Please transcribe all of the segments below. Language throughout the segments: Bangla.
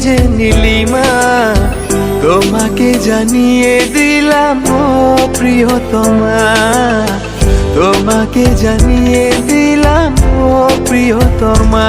যে নীলিমা তোমাকে জানিয়ে দিলাম ও প্রিয়তমা। তোমাকে জানিয়ে দিলাম ও প্রিয়তমা।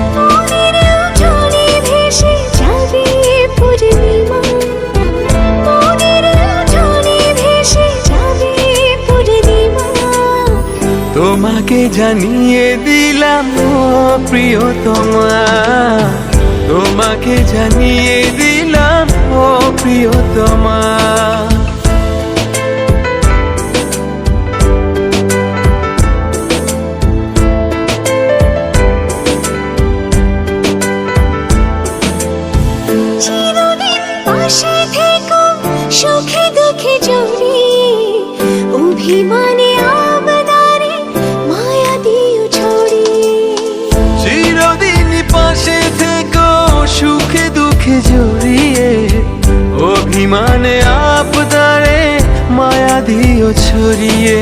জানিয়ে দিলাম প্রিয় তোমা তোমাকে জানিয়ে দিলাম ও প্রিয়তমা। চিরদিন অভিমানে আপদারে মায়া দিও ছড়িয়ে।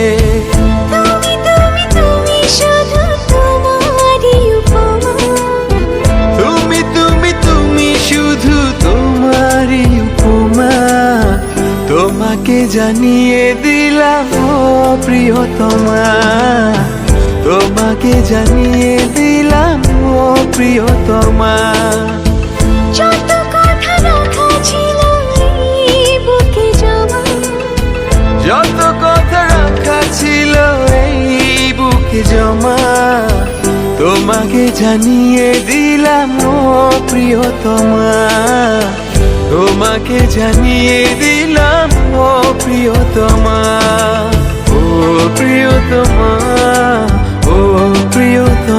তুমি তুমি তুমি শুধু তোমারই উপমা। তোমাকে জানিয়ে দিলাম প্রিয়তমা। তোমাকে জানিয়ে দিলাম প্রিয়তমা। যত কথা রাখা ছিল এই বুকে জমা, তোমাকে জানিয়ে দিলাম ও প্রিয়তমা। তোমাকে জানিয়ে দিলাম ও প্রিয়তমা। ও প্রিয়তমা ও প্রিয়তমা।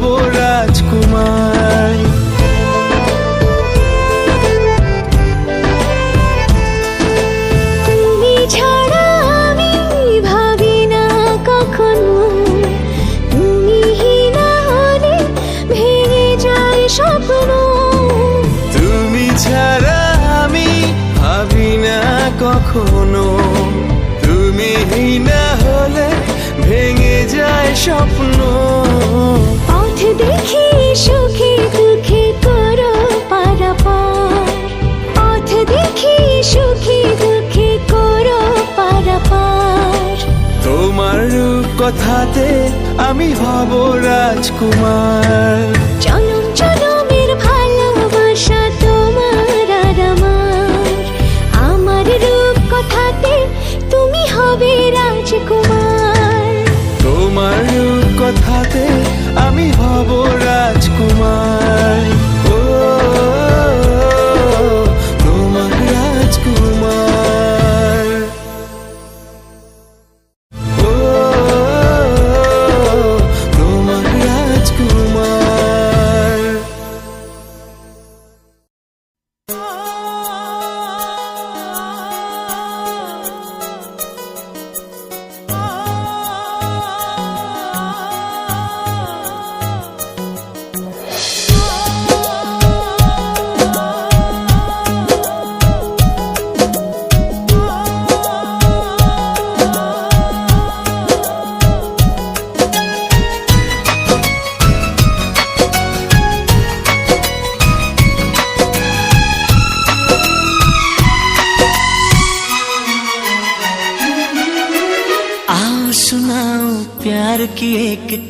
হব রাজকুমার। তুমি ছাড়া আমি ভাবি না কখনো। তুমি না হলে ভেঙে যায় স্বপ্ন। তুমি ছাড়া আমি ভাবি না কখনো। তুমি না হলে ভেঙে যায় স্বপ্ন। দেখি সুখে দুঃখে করো পারাপার। পথ দেখি সুখে দুঃখে করো পারাপার। তোমার কথাতে আমি হব রাজকুমার। জনম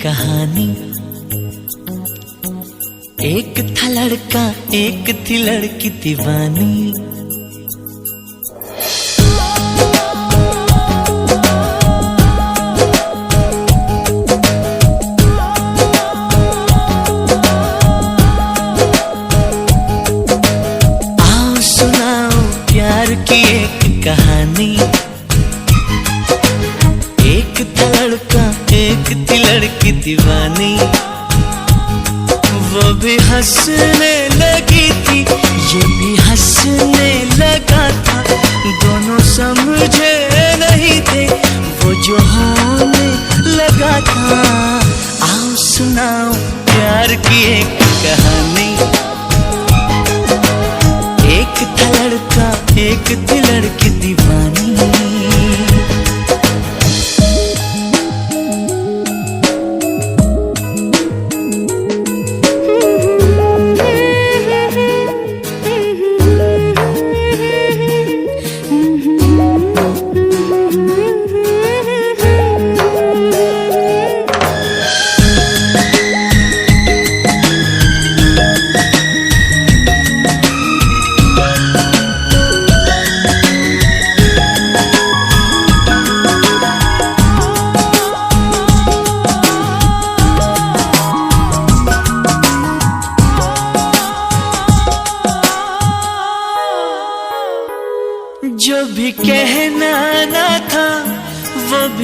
कहानी। एक था लड़का एक थी लड़की दीवानी। हंसने लगी थी, ये भी हंसने लगा था। दोनों समझे नहीं थे, वो जो होने लगा था। आओ सुनाओ प्यार की एक कहानी। एक था लड़का, एक थी लड़की दीवानी।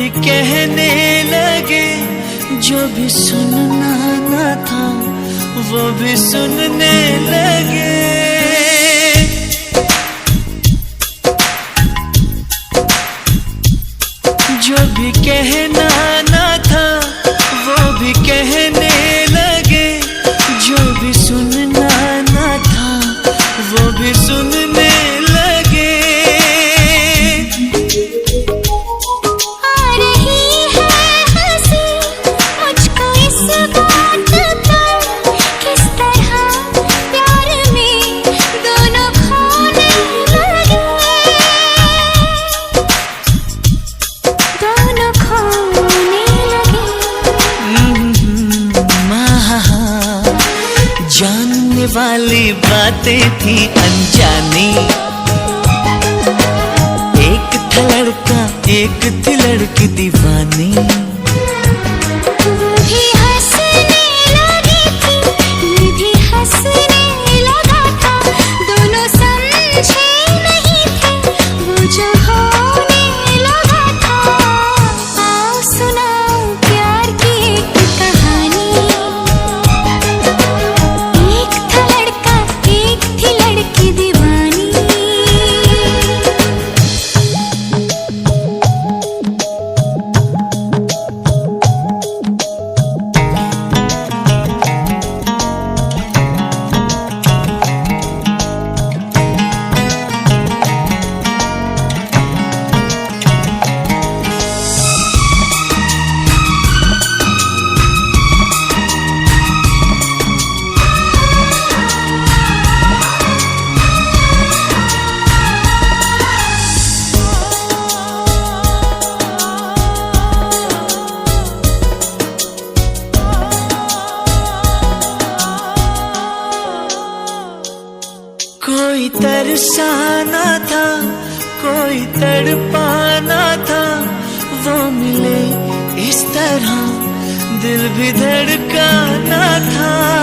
कहने लगे जो भी सुनना ना था वो भी सुनने लगे। बातें थी अनजानी। एक था लड़का एक थी लड़की दीवानी। दिल भी धड़काना था।